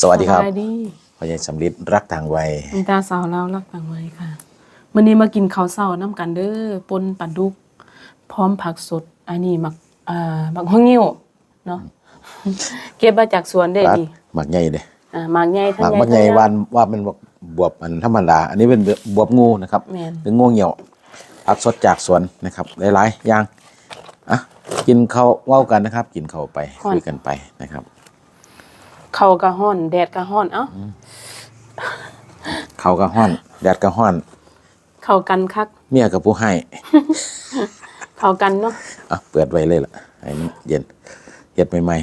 สวัสดีครับสบายดีพ่อใหญ่สำลิดรักต่างวัยมีตาสาวแล้วรักต่างวัยค่ะมื้อนี้มากินข้าวเช้าน้ำกันเด้อปนปลาดุก พร้อมผักสด อันนี้หมักอ่าหมักหัวงิ้วเนาะเก็บมาจากสวนเด้รักนี่หมักใหญ่เด้อ่าหมากใหญ่หทั้งมักใหญ่มันใหญ่ทั้งวานว่าเป็นบวบบวบอันธรรมดา อันนี้เป็นบวบงูนะครับแม่นหรืองูเหี่ยวผักสดจากสวนนะครับหลายๆอย่างอะกินข้าวเว้ากันนะครับ กินข้าวไปคุยกันไปนะครับ ข้าวกะฮ้อนแดดกะฮ้อนเอ้าข้าวกระห้อน แดดกระห้อน เข้ากันคัก เมียกับผู้ให้ เข้ากันเนาะอะเปิดไว้เลยล่ะให้มันเย็นเฮ็ดใหม่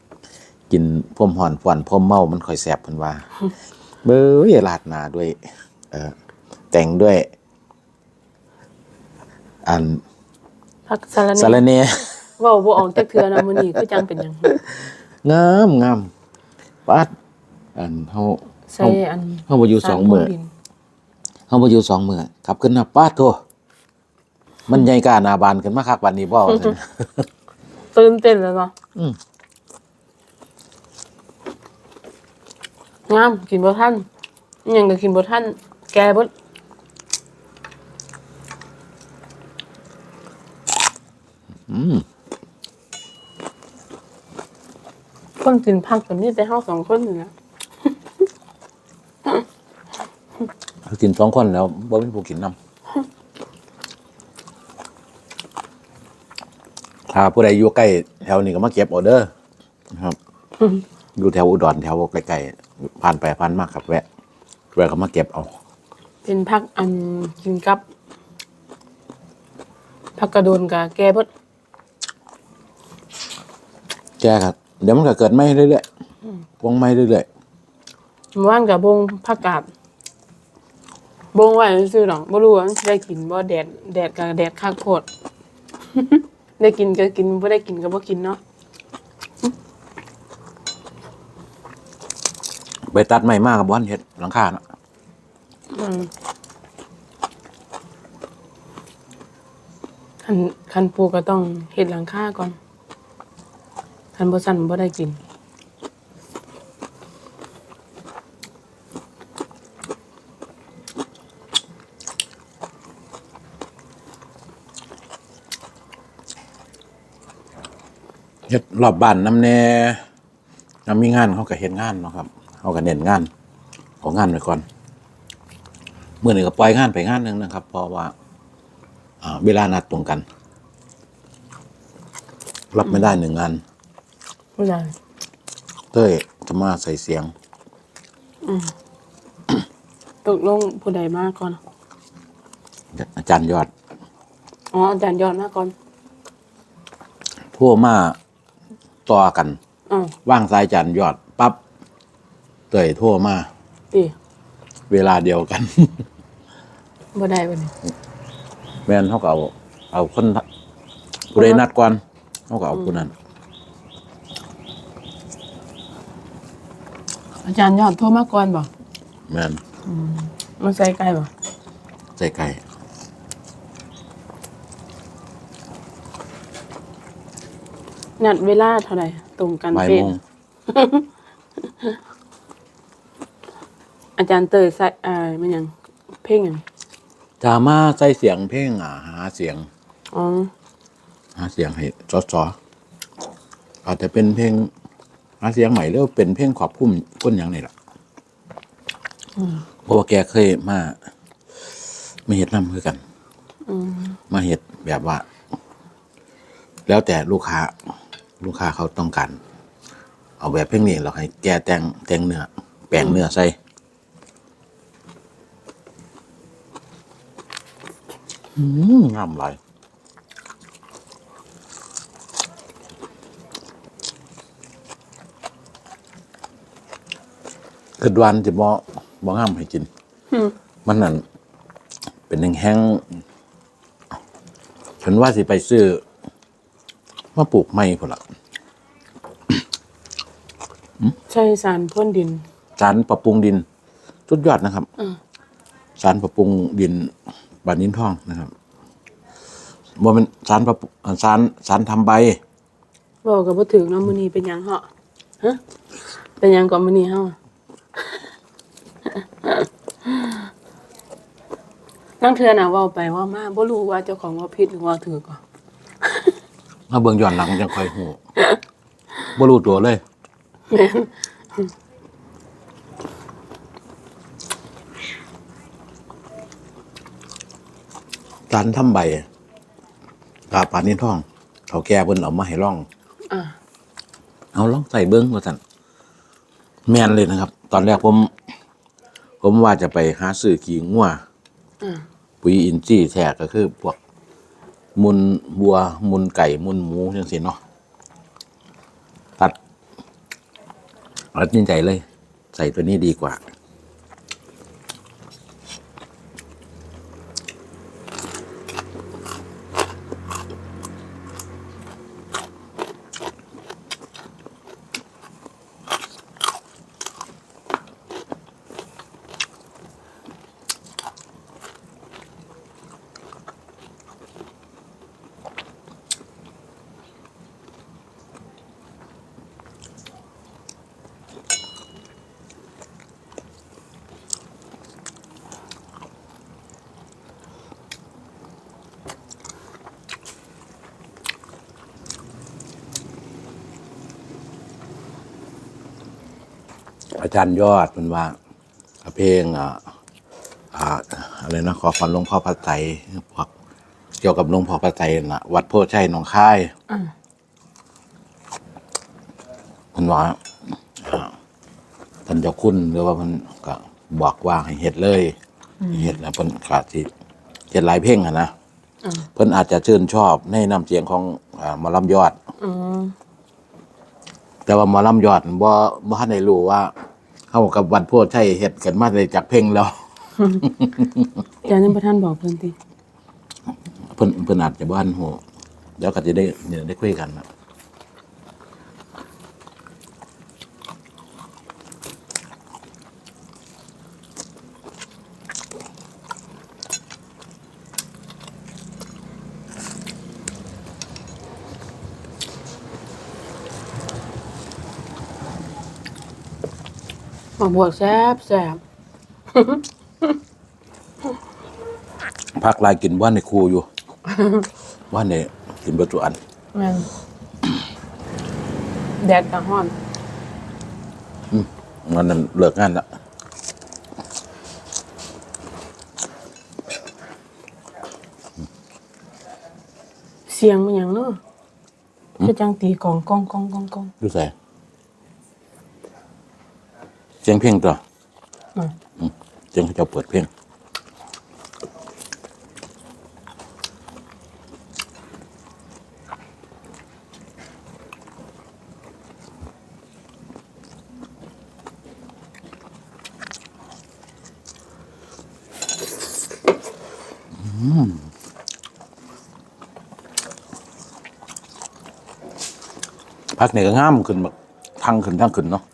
ๆกินพ่มห่อนฟ่อนพ่มเมามันค่อยแสบเพิ่นว่า เบ้ยลาดหนาด้วย เอ่อแต่งด้วย อันผักสะระสารแหน่เนเว้าบ่ออกจักเทื่อนะมื้อนี้คือจังเป็นหยังงามงาม ปาดอันเฮาใส่อันเฮาบ่อยู่สองมื้อสารพรวนดินเฮาบ่อยู่สองมื้อกลับขึ้นมาปาดโทมันใหญ่กล้าหน้าบานขึ้นมาคักบัดนี้บ่ว่าซั่นตื่นเต้นแล้วเนาะอืมงามกินบ่ทันอิหยังก็กินบ่ทันแก่เบิดอืม คนกินผักก็มีแต่เฮาสองคนนี่นะกินสองคนแล้วบ่มีผู้กินนํถ้าผู้ใดอยู่ใกล้แถวนี้ก็มาเก็บออเดอร์นะครับ อยู่แถวอุดรแถวใกล้ๆผ่านไปผ่านมาครับแวะแวะเขามาเก็บเอา เป็นผักอันกินกับผักกระโดนกับแก่เบิดแกครับ เดี๋ยวมันก็เกิดไหม่เรื่อยๆวงไหม่เรื่อยว่างกับบงผักกาดบงไว้ซื่อๆดอกบ่รู้ว่ามันสิได้กินบ่แดดแดดกับแดดคักโพด ได้กินก็กินบ่ได้กินก็บ่กินเนาะๆไปตัดไม้มากกับบ้านเห็ดหลังคาเนาะอืมคันคันปลูกก็ต้องเฮ็ดหลังคาก่อน คันบ่สั่นบ่ได้กินเห็ดรอบบ้านน้ำแน่น้ำมีงานเขาก็เห็นงานเนาะครับเขาก็เน้นงานของงานไปก่อนเมื่อหนึ่งก็ปล่อยงานไปงานหนึ่งนะครับ เพราะว่าอ่าเวลานัดตรงกัน รับไม่ได้หนึ่งงาน ผู้ใหญ่เต้ยจะมาใส่เสียงตกลงผู้ใดมาก่อน อาจารย์ยอดอ๋ออาจารย์ยอดมาก่อน ทั่วมาต่อกันอ๋อว่างสายอาจารย์ยอดปั๊บเต้ยทั่วมาติเวลาเดียวกัน บ่ได้บัดนี้แม่นเขาก็เอา เอาคนผู้ใดนัดก่อนเขาก็เอาผู้นั้น อาจารย์ยอดโทรมาก่อนบ่แม่นมาใส่ไก่บ่ใจไก่นัดเวลาเท่าไหร่ตรงกันบ่ายเป๊ะโมงอาจารย์เตยใส่เอ่อมันหยัง เพลงหยังจะมาใส่เสียงเพลงอ่าหาเสียง อ๋อ หาเสียงให้จอจออาจจะเป็นเพลง หาเสียงใหม่หรือว่าเป็นเพลงขอบคุ้มก้นหยังนี่แหละเพราะว่าแกเคยมามาเห็ดน้ำคือกันมาเห็ดแบบว่า แล้วแต่ลูกค้า ลูกค้าเขาต้องการเอาแบบเพลงนี้เราให้แกแต่งแต่งเนื้อแปลงเนื้อใส่อืมงามหลาย คือดวันจะบ่บ่งามให้กิน มันนั่นเป็นแห้งๆฉันว่าสิไปซื้อมาปลูกไม้พุ่นละใช่สารพ่นดิน สารปรับปรุงดินสุดยอดนะครับอืมสารปรับปรุงดินบานนินทองนะครับบ่เป็นสารปรับปรุงอ่าสารสารทำใบบอกกับบ่ถึงเนาะมื้อนี้เป็นหยังเหาะฮะเป็นหยังก่อนมื้อนี้เฮา นั่งเทื่อน่ะเว้าไปเว่ามาบ่รู้ว่าเจ้าของเว่าผิดหรือเว่าถูกก่อนมาเบิ่งย้อนหลังจังค่อยฮู้บ่รู้ตัวเลย แม่นการทำใบกาปานนี้ท่องเขาแก่เพิ่นเอามาให้ล่อง อ่าเอาลองใส่เบิ้งว่าสั่นแม่นเลยนะครับ ตอนแรกผม ผมว่าจะไปหาซื้อขี้งัวอ่า ปุ๋ยอินทรีย์แท้ก็คือพวกมุนบัวมุนไก่มุนหมูจังสิเนาะตัดตัดนินใจเลย ใส่ตัวนี้ดีกว่า จารย์ยอดมันว่าเพลงอ่าอ่าอะไรนะขอฟันหลวงพ่อพระไตรพวกเกี่ยวกับหลวงพ่อพระไตรน่ะวัดโพชัยหนองคายอ่ามันว่าอ่าท่านเจ้าคุณหรือว่ามันก็บอกว่าให้เฮ็ดเลยให้เฮ็ดแล้วเพิ่นก็สิเฮ็ดหลายเพลงอะนะอ่าเพิ่นอาจจะชื่นชอบในน้ำเสียงของอ่าหมอลำยอดอืมแต่ว่าหมอลำยอดบ่บ่ทันได้รู้ว่า เข้ากับวัดโพชัยเฮ็ดกันมาได้จากเพลงแล้ว อาจารย์ยังบ่ทันบอกเพิ่นติ เพิ่นเพิ่นอาจจะบ้านโหเดี๋ยวก็จะได้เนี่ยได้คุยกันนะ หมากบวกแซ่บแซ่บพักลายกินว่านในครูอยู่ ว่านในกินประจุอันแม่นแดดก็ร้อน มันนั้นเลิกงานละเสียงมันหยังเนาะคือจังตีกลองกองกองกองกองดูใส่เสียงเพลงตัวอ่าอืมเสียงเขาเจะเปิดเพลงพักเนี่ยก็ง่ามขึ้นแบบทั้งขึ้นทั้งขึ้นเนาะ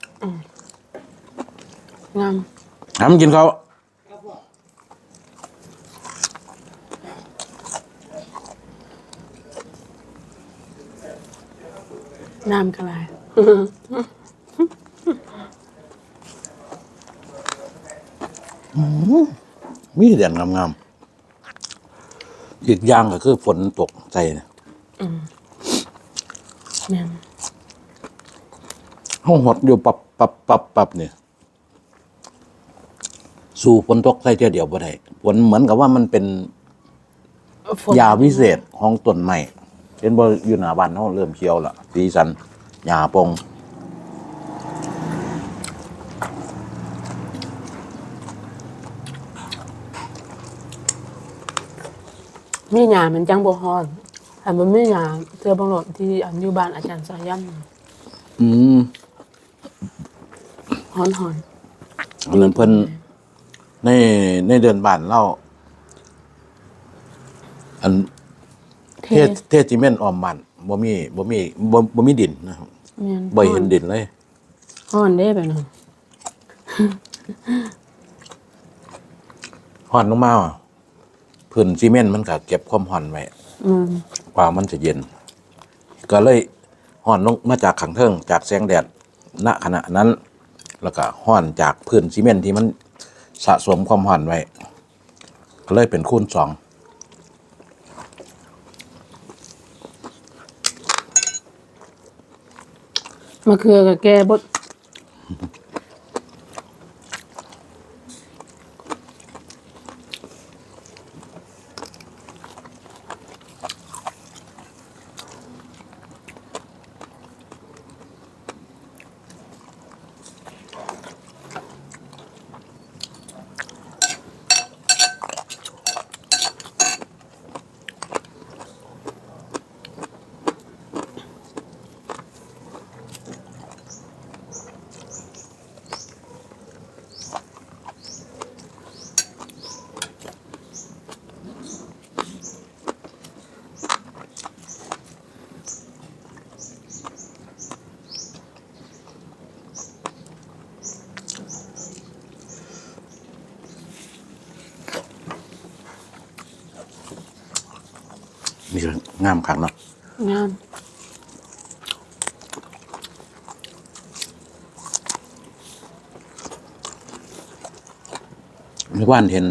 งาม น้ำกินเขาวน้ำก็หลายมีเด่นงามๆ อีกอย่างก็คือฝนตกใจเนี่ยแม่นห้องหดอยู่ปับปับปับปับเนี่ย สู่ฝนตกใส่เทียวเดียวบ่ได้ฝนเหมือนกับว่ามันเป็นฝนยาวิเศษของต้นไม้เห็นบ่อยู่หน้าบ้านเขาเริ่มเขียวละสีสันหญ้าปงมีหยามันจังบ่ฮ้อนแต่มันไม่หยาเทื่อบังโหลดที่อันอยู่บ้านอาจารย์สายันอืมฮ้อนฮ้อนอันนั้นเพิ่น ในในเดือนบ้านเล่าอันเทเทศเทศจิเมนต์ออมมันบ่มีบ่มีบ่บ่มีดินนะครับแม่นบ่เห็นดินเลยฮ้อนเด้ไปเนาะห่อนลงมาอะพื้นซีเมนต์มันก็เก็บความห่อนไว้อืมกว่ามันจะเย็น ก็เลยห่อนลงมาจากขังเทิงจากแสงแดดณขณะนั้น แล้วก็ห้อนจากพื้นซีเมนต์ที่มัน สะสมความห้อนไว้ ก็เลยเป็นคูณสองมะเขือกับแกบด นี่คือ งามครั้งเนาะงามเมื่อวานเห็น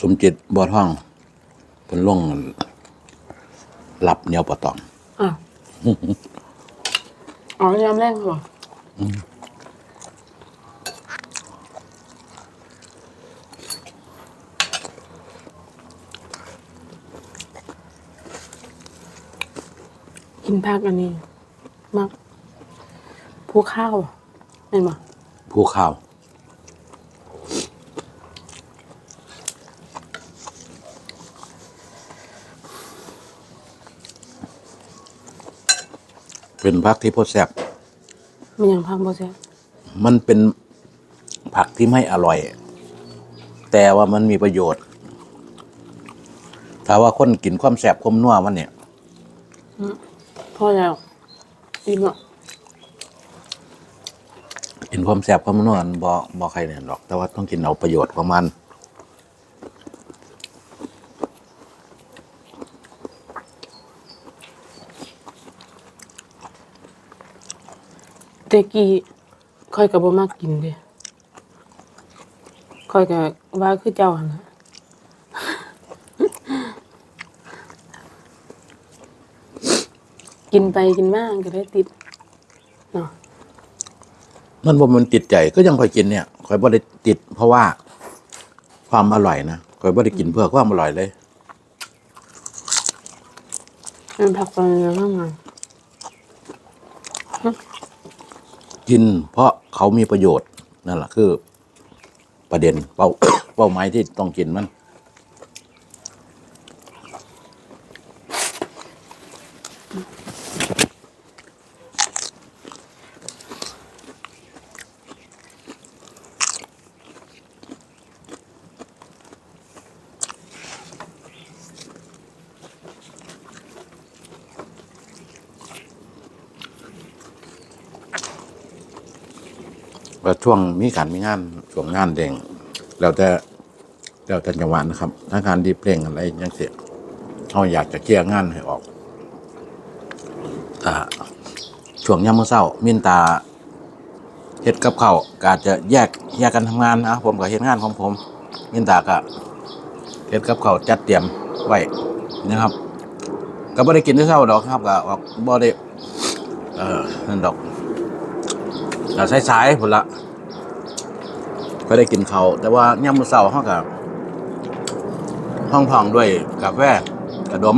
สมจิตบัวทองเป็นล่งหลับเหนียวปะตองอะอ๋อยามแรกเหรอ กินผักอันนี้มักผู้ข้าวอะเห็นปะผู้ข้าวเป็นพักที่โพดแซ่บมันยังพักบ่แซ่บมันเป็นผักที่ไม่อร่อย แต่ว่ามันมีประโยชน์ ถ้าว่าคนกินความแสบความนัวมันเนี่ย พอแล้วอิ่มอะกินความแสบความนัวมันบ่บ่ใครเนี่ยหรอก แต่ว่าต้องกินเอาประโยชน์ของมันเตกี้ค่อยกับบ่มากกินเด้ค่อยกับว่าคือเจ้าหั่นล่ะ กินไปกินมากก็ได้ติดเนาะมันบ่มันติดใจก็ยังค่อยกินเนี่ยค่อยบ่ได้ติด เพราะว่าความอร่อยนะค่อยบ่ได้กินเพื่อความอร่อยเลย มันผักไปเยอะมากไงกิน เพราะเขามีประโยชน์นั่นแหละคือ ประเด็นเป้า เป้าหมายที่ต้องกินมัน ว่าช่วงมีการมีงานช่วงงานเด้งแล้วแต่แล้วแต่จังหวะนะครับ ถ้างานดีเพลงอะไรยังเสียเขาอยากจะเคลียร์งานให้ออกอ่าช่วงยามมื้อเช้ามินตาเฮ็ดกับข้าวก็อาจจะแยกแยกกันทำงานนะผมก็เฮ็ดงานของผมมินตาก็เฮ็ดกับข้าวจัดเตรียมไว้นะครับ ก็บ่ได้กินที่เช้าดอกครับก็ออกบ่ได้เอ่อนั่นดอก เราใช้สายๆพุ่นละก็ได้กินเขาแต่ว่าย่ำมือเสาห้องกับห้องทองด้วยกาแฟกระดม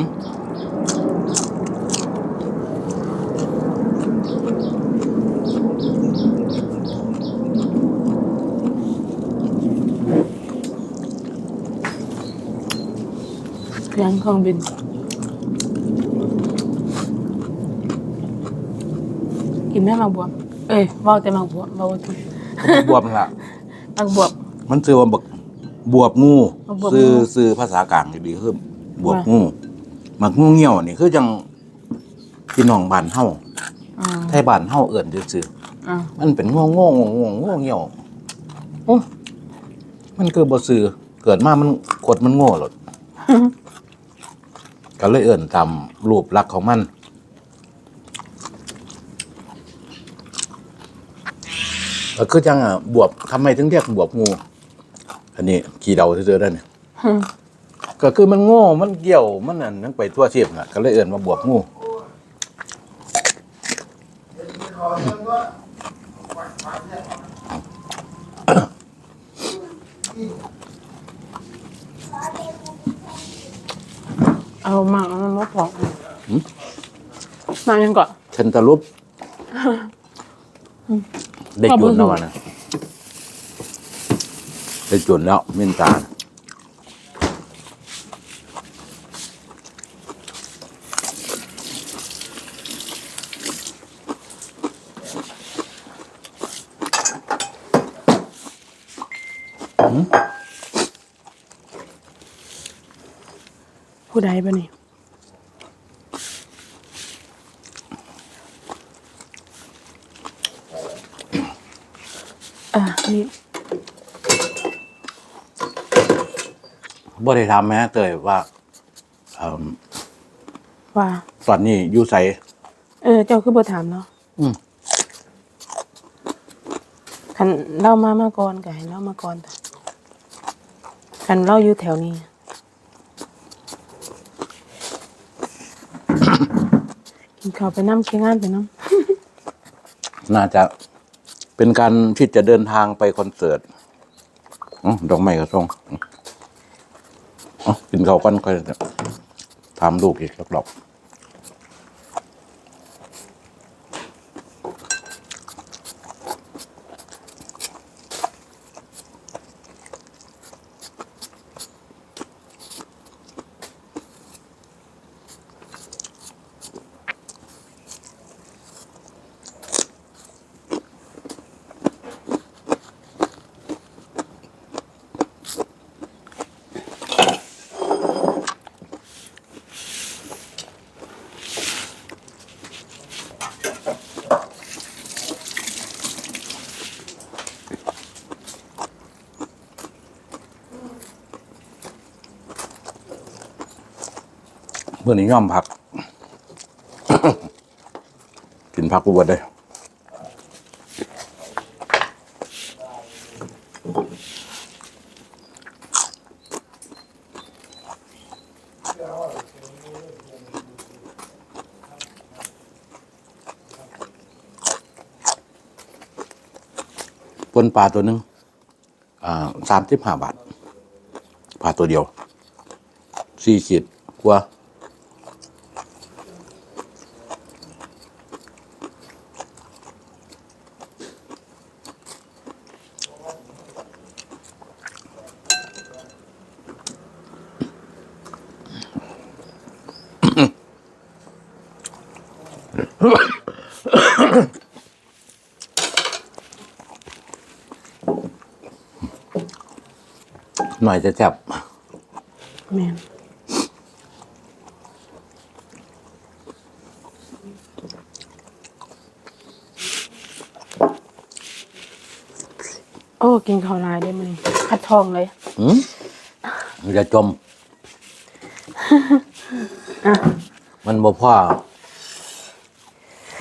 เลี้ยงเครื่องบินกินแม่มักบว เอ้ยเว่าแต่มักบวบเว่าถึงบวบนั่นละมักบวบ มันซื้อว่าบักบวบงูอ๋อบวบงูซื้อซื้อภาษากลางดีๆคือบวบว่างูหมักงูเหี่ยวนี่คือจังพี่น้องบ้านเฮาอ่าไทยบ้านเฮาเอิ้นซื่ออ่าๆมันเป็นงูโง่โง่โง่โง่เหี่ยวโอ้มันคือบ่ซื่อเกิดมามันกดมันโง่หลดก็เลยเอิ่นตามรูปลักษณ์ของมัน ตก็คือจังอะบวบทำไมถึงเรียกบวบงู อันนี้ขี่เดาเจอได้เนี่ยก็คือมันโง่มันเกี่ยวมันนั่นนั่งไปทั่วเชียบน่ะ ก็เลยเอื่นมาบวบงูเอาหมากมันมาพอกหมากยังก่อนเชนตะลุป ได้จุนแล้วนะได้จุนแล้วมินตาผู้ใดบ่นี่อะนี่ บ่ได้ทำแม้เตยว่าเอิ่มว่า ตอนนี้อยู่ใสเออ เจ้าคือบ่ถามเนาะอืมคันเล่ามามาก่อนก็ให้เล่ามาก่อนแต่คันเล่าอยู่แถวนี้ กินข้าวไปน้ำเคียงงานไปน้น่าจะเป็นการที่จะเดินทางไปคอนเสิร์ตอ๋อดอกไม้กระทรงอ๋อ กินข้าวกันค่อยจะถามลูกอีกรอบ เพื่อนี้ย่อมพัก กินพักกูบดได้ปนปลาตัวหนึ่งสามสิบห้าบาทปลาตัวเดียวสี่ขีดกว่า หน่อยจะจับำแม่นโอ้กินข้าวหลายได้มั้ยคัดทองเลยอืมมันจะจม อะ มันบ่พ่อ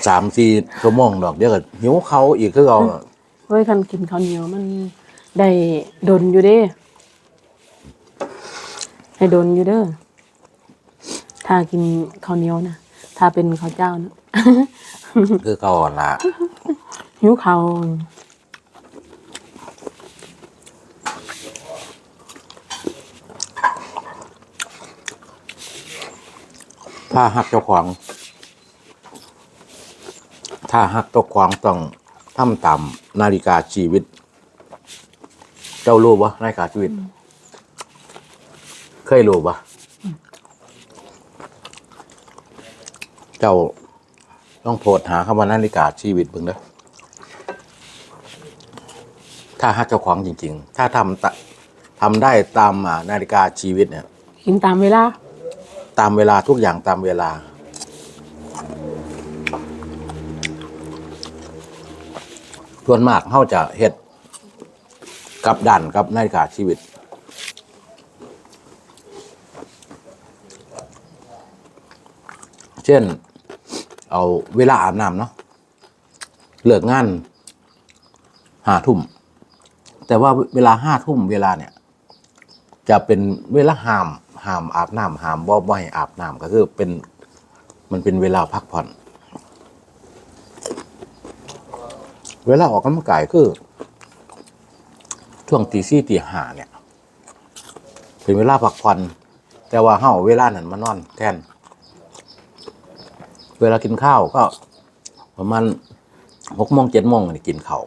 สามสี่ชั่วโมงดอกเดี๋ยวก็หิวเขาอีกคือเอาเฮ้ยคันกินข้าวเหนียวมันได้ดนอยู่เด้ได้ดนอยู่เด้อถ้ากินข้าวเหนียวนะถ้าเป็นข้าวเจ้านะคือเขาอ่อนละหิวข้าวถ้าหักเจ้าของ ถ้าหักเจ้าของต้องทำตามนาฬิกาชีวิต เจ้ารู้ปะนาฬิกาชีวิต เคยรู้ปะเจ้าต้องโพสต์หาคำว่านาฬิกาชีวิตเบิ่งเด้อถ้าหักเจ้าของจริง ๆ ถ้าทำตะทำได้ตามอ่านาฬิกาชีวิตเนี่ยกินตามเวลา ตามเวลาทุกอย่างตามเวลา ส่วนมากเขาจะเฮ็ดกับดันกับนาฬิกาชีวิต เช่น เอาเวลาอาบน้ำเนาะเลิกงานห้าทุ่ม แต่ว่าเวลาห้าทุ่มเวลาเนี่ย จะเป็นเวลาห้ามห้ามอาบน้ำห้ามบ่บ่ให้อาบน้ำก็คือเป็นมันเป็นเวลาพักผ่อน เวลาออกกำลังกายคือ ช่วงตีสี่ตีห้าเนี่ย เป็นเวลาพักผ่อนแต่ว่าเฮาเวลานั้นมานอนแทน เวลากินข้าวก็ประมาณหกโมงเจ็ดโมงนี่กินข้าว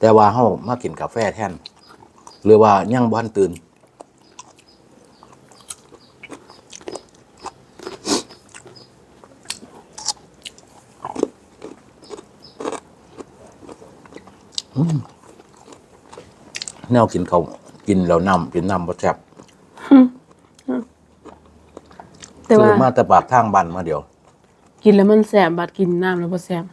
แต่ว่าเฮามากินกาแฟแทน หรือว่ายังบ้านตื่น แนวกินเขาวกินแล้วน้ำกินน้ำบ่แซ่บแต่ซื้ว่าอมาแต่ปากทางบ้านมาเดียว กินแล้วมันแสบบัดกินน้ำแล้วบ่แสบ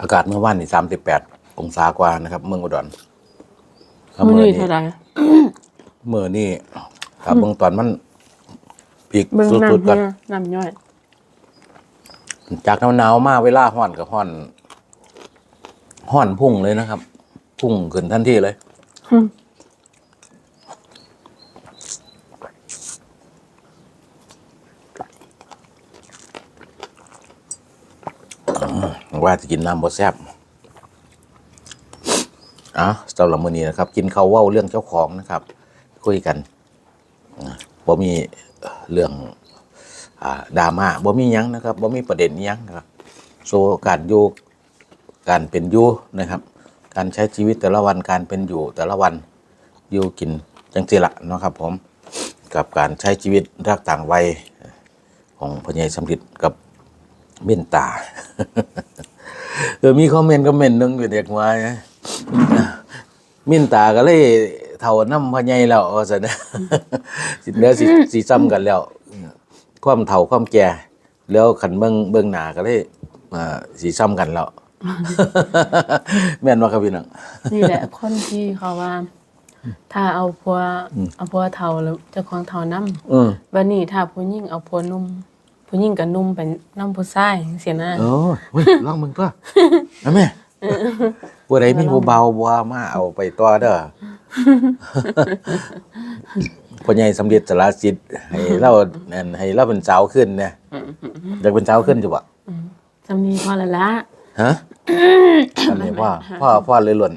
อากาศเมื่อวานนี่สามสิบแปดองศากว่านะครับ เมืองอุดร แล้วมื้อเมื่อนี้นี้เท่าไหร่เมื่อนี่ครับเบื้องตอนมันพีกเบิ่งสุดน้ำๆก่อนเฮียน้ำย่อยจากหนาวๆมาเวลาห้อนกับห้อนห้อนพุ่งเลยนะครับ พุ่งขึ้นทันทีเลยว่าจะกินน้ำบดแซบ อะสำหรับมื้อนี้นะครับ กินข้าวเว้าเรื่องเจ้าของนะครับ คุยกันบ่มีเรื่องอ่าดราม่าบ่มีหยังนะครับบ่มีประเด็นหยังนะครับโซการอยู่การเป็นอยู่นะครับ การใช้ชีวิตแต่ละวันการเป็นอยู่แต่ละวันอยู่กินจังสิละนะครับ ผมกับการใช้ชีวิตรักต่างวัยของพญายสำริดกับเม่นตาเออมีคอมเมนต์คอมเมนต์นึงอยู่เด็กว่าเม่นตาก็เลยเท่าน้ำพญายแล้วว่าซั่นนะสิเหลือสิสิซ้ำกันแล้ว ความเฒ่าความแก่แล้วขันเบิ่งเบิ่งหน้าก็เลยอ่าสีซ้ำกันแล้ว แม่นว่าครับพี่น้อง นี่แหละคนที่เขาว่า ถ้าเอาผัวเอาผัวเฒ่าแล้วเจ้าของเฒ่านํอืมบัดนี้ถ้าผู้หญิงเอาผัวหนุ่มผู้หญิงกับนุ่มเป็นนำผู้ชายจังซี่นะ โอ้ยเว้ยลองมึงตัวนะแม่ ผู้ใดมีผู้เบาบัวมาเอาไปตัวเด้อพ่อใหญ่สำเร็จสารสิทธิ์ให้เรานั่นให้เราเป็นสาวขึ้นเนี่ยอยากเป็นสาวขึ้นจ้ะบ่จำนี้พอแล้วละฮะอันนี้พ่อพ่อพ่อเลยหล่น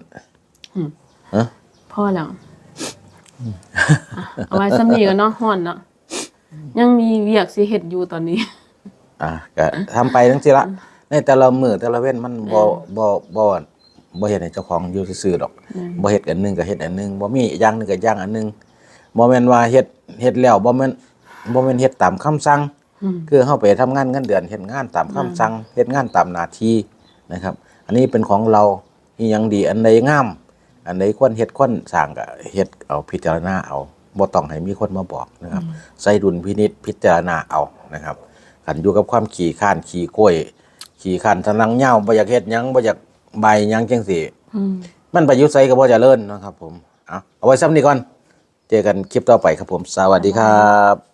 ฮะพอแล้วอะเอาไว้ซ้ำนี้ก็เนาะฮ้อนเนาะยังมีเวียกสิเฮ็ดอยู่ตอนนี้ อะก็ทำไปทั้งสิละในแต่ละมือแต่ละเว้นมันบ่บ่บ่ บ่เฮ็ดให้เจ้าของอยู่ซื่อๆดอกบ่เฮ็ดอันหนึงก็เฮ็ดอันหนึงบ่มีอย่างหนึงก็อย่างอันหนึงบ่แม่นว่าเฮ็ดเฮ็ดแล้วบ่แม่นบ่แม่นเฮ็ดตามคำสั่งอืมคือเฮาไปทำงานเงินเดือนเฮ็ดงานตามคำสั่งเฮ็ดงานตามหน้าที่นะครับ อันนี้เป็นของเราอีหยังดีอันใดงาม อันใดควรเฮ็ดควรสร้างก็เฮ็ดเอาพิจารณาเอาบ่ต้องให้มีคนมาบอกนะครับ ใส่ดุลพินิจพิจารณาเอานะครับขันอยู่กับความขี่ข้านขี่กล้วย ขี่ข้านทะลังเหย้าบ่อยากเฮ็ดหยังบ่อยาก ใบหยังจังซี่ อืม มันประยุทธ์ใส่ก็บ่เจริญนะครับผม เอาเอาไว้ซ้ำนี้ก่อน เจอกันคลิปต่อไปครับผม สวัสดีครับ